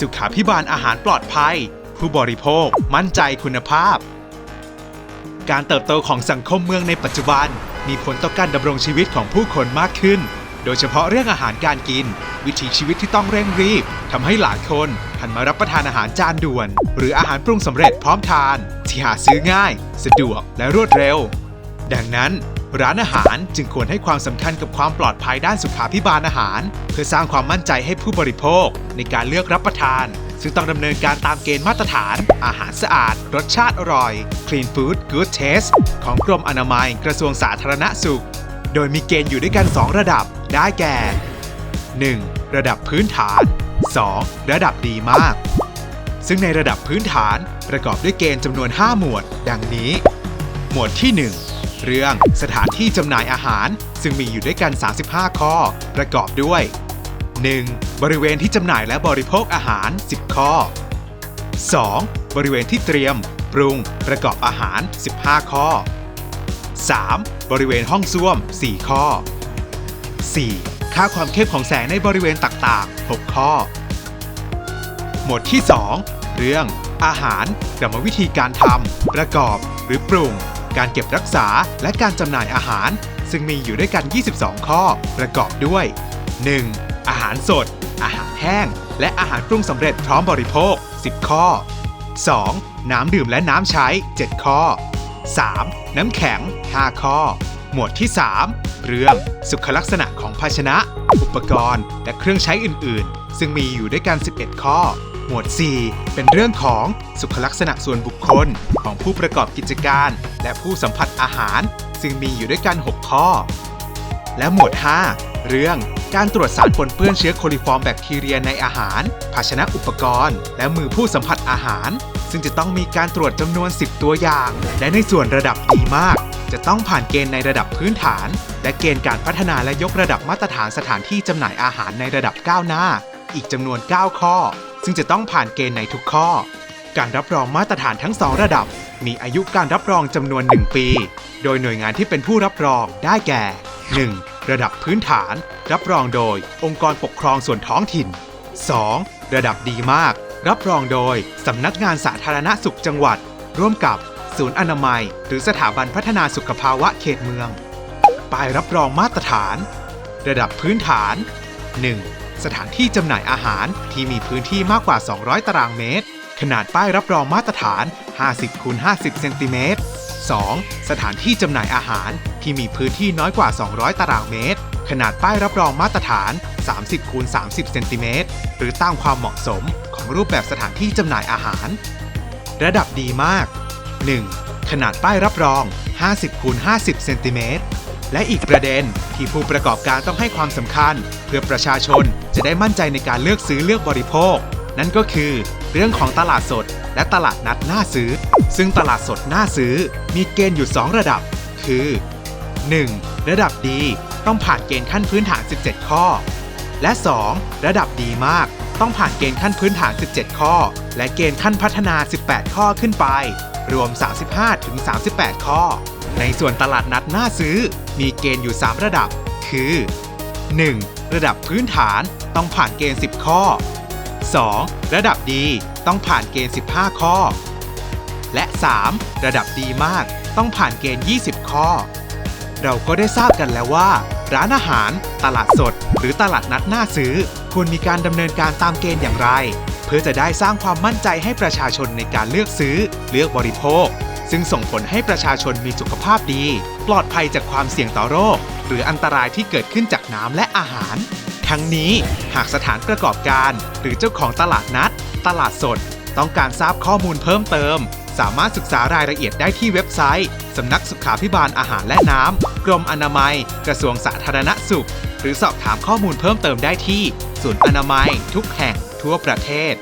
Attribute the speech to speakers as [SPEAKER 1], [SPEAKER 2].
[SPEAKER 1] สุขาพิบาลอาหารปลอดภัย ผู้บริโภคมั่นใจคุณภาพ การเติบโตของสังคมเมืองในปัจจุบัน มีผลต่อการดำรงชีวิตของผู้คนมากขึ้น โดยเฉพาะเรื่องอาหารการกิน วิถีชีวิตที่ต้องเร่งรีบทำให้หลายคนหันมารับประทานอาหารจานด่วน หรืออาหารปรุงสำเร็จพร้อมทาน ที่หาซื้อง่าย สะดวกและรวดเร็ว ดังนั้น ร้านอาหารจึงควรให้ความสำคัญกับความปลอดภัยด้านสุขาพิบาลอาหาร เพื่อสร้างความมั่นใจให้ผู้บริโภค ในการเลือกรับประทาน ซึ่งต้องดำเนินการตามเกณฑ์มาตรฐาน อาหารสะอาด รสชาติอร่อย Clean Food Good Taste ของกรมอนามัย กระทรวงสาธารณสุข โดยมีเกณฑ์อยู่ด้วยกัน 2 ระดับ ได้แก่ 1. ระดับพื้นฐาน 2. ระดับดีมาก ซึ่งในระดับพื้นฐานประกอบด้วยเกณฑ์จำนวน 5 หมวด ดังนี้ หมวดที่ 1 เรื่องสถานที่จำหน่ายอาหาร ซึ่งมีอยู่ด้วยกัน 35 ข้อ ประกอบด้วย 1. บริเวณที่จำหน่ายและบริโภคอาหาร 10 ข้อ 2. บริเวณที่เตรียม ปรุง ประกอบอาหาร 15 ข้อ 3. บริเวณห้องส้วม 4 ข้อ 4. ค่าความเข้มของแสงในบริเวณต่างๆ 6 ข้อ หมวดที่ 2 เรื่อง อาหารกรรมวิธีการทำประกอบ หรือปรุง การเก็บรักษา และการจำหน่ายอาหาร ซึ่งมีอยู่ด้วยกัน 22 ข้อ ประกอบด้วย 1. อาหารสด อาหารแห้ง และอาหารปรุงสำเร็จพร้อมบริโภค 10 ข้อ 2. น้ำดื่มและน้ำใช้ 7 ข้อ 3. น้ำแข็ง 5 ข้อ หมวดที่ 3 เรื่อง สุขลักษณะของภาชนะ อุปกรณ์ และเครื่องใช้อื่น ๆ ซึ่งมีอยู่ด้วยกัน 11 ข้อ หมวด 4 เป็นเรื่องของสุขลักษณะส่วนบุคคลของผู้ประกอบกิจการ และผู้สัมผัสอาหาร ซึ่งมีอยู่ด้วยกัน 6 ข้อ และหมวด 5 เรื่องการตรวจสารปนเปื้อนเชื้อโคลิฟอร์มแบคทีเรียในอาหาร ภาชนะอุปกรณ์ และมือผู้สัมผัสอาหาร ซึ่งจะต้องมีการตรวจจำนวน 10 ตัวอย่าง และในส่วนระดับดีมาก จะต้องผ่านเกณฑ์ในระดับพื้นฐาน และเกณฑ์การพัฒนาและยกระดับมาตรฐานสถานที่จำหน่ายอาหารในระดับก้าวหน้า อีกจำนวน 9 ข้อ ซึ่งจะต้องผ่านเกณฑ์ในทุกข้อ การรับรองมาตรฐานทั้ง2ระดับ มีอายุการรับรองจำนวน 1 ปี โดยหน่วยงานที่เป็นผู้รับรองได้แก่ 1. ระดับพื้นฐาน รับรองโดยองค์กรปกครองส่วนท้องถิ่น 2. ระดับดีมาก รับรองโดยสำนักงานสาธารณสุขจังหวัด ร่วมกับศูนย์อนามัย หรือสถาบันพัฒนาสุขภาวะเขตเมืองป้ายรับรองมาตรฐาน ระดับพื้นฐาน 1. สถานที่จำหน่ายอาหารที่มีพื้นที่มากกว่า 200 ตารางเมตร ขนาดป้ายรับรองมาตรฐาน 50คูณ50 เซนติเมตร 2. สถานที่จำหน่ายอาหารที่มีพื้นที่น้อยกว่า 200 ตารางเมตร ขนาดป้ายรับรองมาตรฐาน 30คูณ30 เซนติเมตร หรือตามความเหมาะสมของรูปแบบสถานที่จำหน่ายอาหาร ระดับดีมาก 1. ขนาดป้ายรับรอง 50คูณ50 เซนติเมตร และอีกประเด็นที่ผู้ประกอบการต้องให้ความสำคัญ เพื่อประชาชนจะได้มั่นใจในการเลือกซื้อเลือกบริโภค นั่นก็คือ เรื่องของตลาดสด และตลาดนัดหน้าซื้อ ซึ่งตลาดสดหน้าซื้อ มีเกณฑ์อยู่ 2 ระดับ คือ 1. ระดับดีต้องผ่านเกณฑ์ขั้นพื้นฐาน 17 ข้อ และ 2. ระดับดีมาก ต้องผ่านเกณฑ์ขั้นพื้นฐาน 17 ข้อ และเกณฑ์ขั้นพัฒนา 18 ข้อขึ้นไป รวม 35-38 ข้อ ในส่วนตลาดนัดหน้าซื้อ มีเกณฑ์อยู่ 3 ระดับ คือ 1. ระดับพื้นฐานต้องผ่านเกณฑ์ 10 ข้อ 2. ระดับดีต้องผ่านเกณฑ์ 15 ข้อ และ 3. ระดับดีมากต้องผ่านเกณฑ์ 20 ข้อ เราก็ได้ทราบกันแล้วว่า ร้านอาหาร ตลาดสด หรือตลาดนัดหน้าซื้อ ควรมีการดำเนินการตามเกณฑ์อย่างไร เพื่อจะได้สร้างความมั่นใจให้ประชาชนในการเลือกซื้อ เลือกบริโภค ซึ่งส่งผลให้ประชาชนมีสุขภาพดี ปลอดภัยจากความเสี่ยงต่อโรค หรืออันตรายที่เกิดขึ้นจากน้ำและอาหาร ทั้งนี้หากสถานประกอบการ หรือเจ้าของตลาดนัด ตลาดสด ต้องการทราบข้อมูลเพิ่มเติม สามารถศึกษารายละเอียดได้ที่เว็บไซต์สำนักสุขาพิบาลอาหารและน้ำกรมอนามัย กระทรวงสาธารณสุข หรือสอบถามข้อมูลเพิ่มเติมได้ที่ ศูนย์อนามัย ทุกแห่งทั่วประเทศ